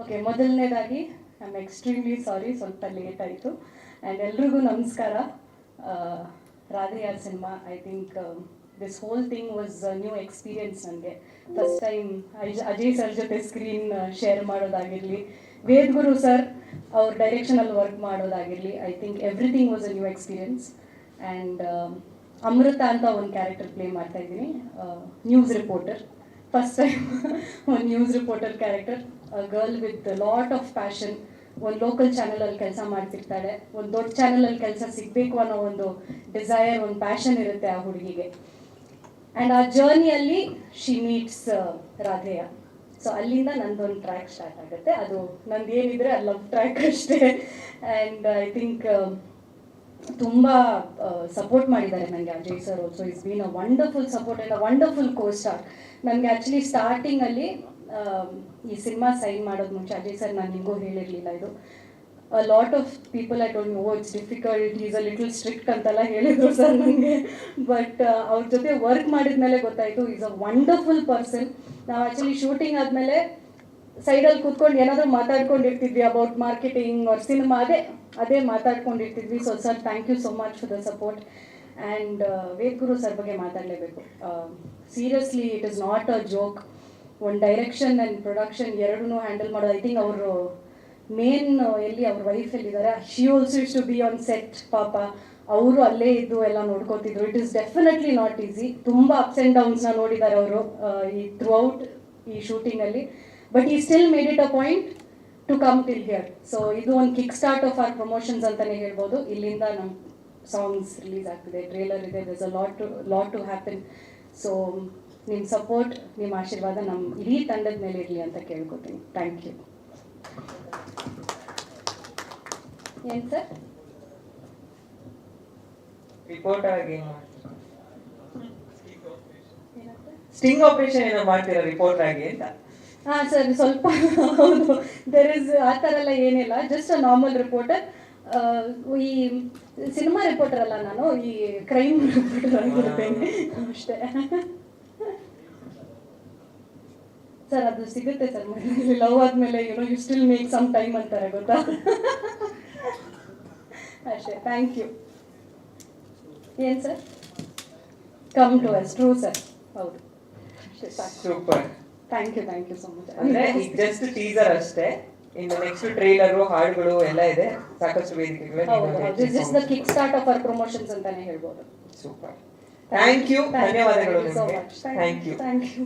Okay ಮೊದಲನೇದಾಗಿ I am extremely sorry ಸ್ವಲ್ಪ late ಆಯಿತು. ಆ್ಯಂಡ್ ಎಲ್ರಿಗೂ ನಮಸ್ಕಾರ. ರಾಧೆಯ cinema? I think this whole thing was new experience ನನಗೆ. ಫಸ್ಟ್ ಟೈಮ್ ಅಜಯ್ ಸರ್ ಜೊತೆ ಸ್ಕ್ರೀನ್ ಶೇರ್ ಮಾಡೋದಾಗಿರಲಿ. ವೇದ್ಗುರು ಸರ್ ಅವ್ರ ಡೈರೆಕ್ಷನಲ್ಲಿ work ಮಾಡೋದಾಗಿರಲಿ. I think everything was a new experience and Amrutha ಅಂತ ಒಂದು ಕ್ಯಾರೆಕ್ಟರ್ ಪ್ಲೇ ಮಾಡ್ತಾ ಇದ್ದೀನಿ. ನ್ಯೂಸ್ ರಿಪೋರ್ಟರ್ ಫಸ್ಟ್ ಟೈಮ್ ಒಂದು news reporter character girl with lot of passion ಒಂದು ಲೋಕಲ್ ಚಾನಲಲ್ಲಿ ಕೆಲಸ ಮಾಡ್ತಿರ್ತಾಳೆ. ಒಂದು ದೊಡ್ಡ ಚಾನಲಲ್ಲಿ ಕೆಲಸ ಸಿಗಬೇಕು ಅನ್ನೋ ಒಂದು ಡಿಸೈರ್ ಒಂದು ಪ್ಯಾಷನ್ ಇರುತ್ತೆ ಆ ಹುಡುಗಿಗೆ. ಆ್ಯಂಡ್ ಆ ಜರ್ನಿಯಲ್ಲಿ ಶಿ ಮೀಟ್ಸ್ ರಾಧೆಯ. ಸೊ ಅಲ್ಲಿಂದ ನಂದೊಂದು ಟ್ರ್ಯಾಕ್ ಸ್ಟಾರ್ಟ್ ಆಗುತ್ತೆ. ಅದು ನಂದು ಏನಿದ್ರೆ ಅದು ಲವ್ ಟ್ರ್ಯಾಕ್ ಅಷ್ಟೇ ಆ್ಯಂಡ್ ಐ ಥಿಂಕ್ ತುಂಬ ಸಪೋರ್ಟ್ ಮಾಡಿದ್ದಾರೆ ನನಗೆ Ajay sir also is been a wonderful support and a wonderful co star ನನಗೆ ಆ್ಯಕ್ಚುಲಿ ಸ್ಟಾರ್ಟಿಂಗಲ್ಲಿ ಈ ಸಿನಿಮಾ ಸೈನ್ ಮಾಡೋದು ಮುಂಚೆ ಅಜಯ್ ಸರ್ ನಾನು ನಿಮಗೂ ಹೇಳಿರಲಿಲ್ಲ ಇದು. A lot of people I don't know it's difficult is a little strict ಅಂತೆಲ್ಲ ಹೇಳಿದ್ರು ಸರ್ ನನಗೆ ಬಟ್ ಅವ್ರ ಜೊತೆ ವರ್ಕ್ ಮಾಡಿದ್ಮೇಲೆ ಗೊತ್ತಾಯಿತು ಈಸ್ ಅ ವಂಡರ್ಫುಲ್ ಪರ್ಸನ್ ನಾವು ಆ್ಯಕ್ಚುಲಿ ಶೂಟಿಂಗ್ ಆದಮೇಲೆ ಸೈಡಲ್ಲಿ ಕೂತ್ಕೊಂಡು ಏನಾದರೂ ಮಾತಾಡ್ಕೊಂಡಿರ್ತಿದ್ವಿ ಅಬೌಟ್ ಮಾರ್ಕೆಟಿಂಗ್ ಅವ್ರ ಸಿನಿಮಾ ಅದೇ ಅದೇ ಮಾತಾಡ್ಕೊಂಡಿರ್ತಿದ್ವಿ. So sir thank you so much for the support and Vedguru sir ಬಗ್ಗೆ ಮಾತಾಡಲೇಬೇಕು. Seriously it is not a joke ಒಂದು ಡೈರೆಕ್ಷನ್ ಆ್ಯಂಡ್ ಪ್ರೊಡಕ್ಷನ್ ಎರಡೂ ಹ್ಯಾಂಡಲ್ ಮಾಡೋದು. ಐ ಥಿಂಕ್ ಅವರು ಮೇನ್ ಎಲ್ಲಿ ಅವ್ರ ವೈಫ್ ಎಲ್ಲಿದ್ದಾರೆ she also is to be on set ಪಾಪ. ಅವರು ಅಲ್ಲೇ ಇದ್ದು ಎಲ್ಲ ನೋಡ್ಕೋತಿದ್ರು. It is definitely not easy ತುಂಬ ಅಪ್ಸ್ ಆ್ಯಂಡ್ ಡೌನ್ಸ್ನ ನೋಡಿದ್ದಾರೆ ಅವರು ಈ ಥ್ರೂ ಔಟ್ ಈ ಶೂಟಿಂಗಲ್ಲಿ ಬಟ್ ಈ still made it a point to come till here so ಇದು ಒಂದು kick start off our promotions ಅಂತಲೇ ಹೇಳ್ಬೋದು. ಇಲ್ಲಿಂದ ನಮ್ಮ ಸಾಂಗ್ಸ್ ರಿಲೀಸ್ ಆಗ್ತಿದೆ. ಟ್ರೇಲರ್ ಇದೆ. Thus a lot to lot to happen so ನಿಮ್ಮ ಸಪೋರ್ಟ್ ನಿಮ್ಮ ಆಶೀರ್ವಾದ ನಮ್ಮ ಇಡೀ ತಂಡದ ಮೇಲೆ ಇರಲಿ ಅಂತ ಕೇಳ್ಕೊತೀನಿ. ಥ್ಯಾಂಕ್ ಯು ಏನು ಸರ್? ರಿಪೋರ್ಟ್ ಆಗಿ ಸ್ಟಿಂಗ್ ಆಪರೇಷನ್ ಏನೋ ಮಾಡ್ತೀರಾ? ರಿಪೋರ್ಟ್ ಆಗಿ ಅಂತ? ಹಾಂ, ಸರ್, ಸ್ವಲ್ಪ ಹೌದು. ದೆರ್ ಇಸ್ ಆ ಥರ ಎಲ್ಲ ಏನಿಲ್ಲ. ಜಸ್ಟ್ ಅ ನಾರ್ಮಲ್ ರಿಪೋರ್ಟರ್ ಈ ಸಿನಿಮಾ ರಿಪೋರ್ಟರ್ ಅಲ್ಲ ನಾನು, ಈ ಕ್ರೈಮ್ ರಿಪೋರ್ಟರ್ ಆಗಿರ್ತೇನೆ. ಅಷ್ಟೇ. ಸರ್, ಅದು ಸಿಗುತ್ತೆ ಸರ್ ಲವ್ ಆದಮೇಲೆ ಏನೋ you still make some time ಅಂತಾರೆ, ಗೊತ್ತಾ? ಅಷ್ಟೇ ಥ್ಯಾಂಕ್ ಯು ಏನು sir? Come to us true sir ಹೌದು. Super thank you thank you so much ಅಂದ್ರೆ ಜಸ್ಟ್ ಟೀಸರ್ ಅಷ್ಟೇ. ಇನ್ನು ನೆಕ್ಸ್ಟ್ ಟ್ರೈಲರ್ ಹಾಡುಗಳು ಎಲ್ಲ ಇದೆ. ಸಾಕಷ್ಟು ವೇದಿಕೆಗಳು the kick start off our promotions ಅಂತಾನೆ ಹೇಳ್ಬೋದು. ಸೂಪರ್ ಥ್ಯಾಂಕ್ ಯು ಧನ್ಯವಾದಗಳು ಥ್ಯಾಂಕ್ ಯು ಥ್ಯಾಂಕ್ ಯು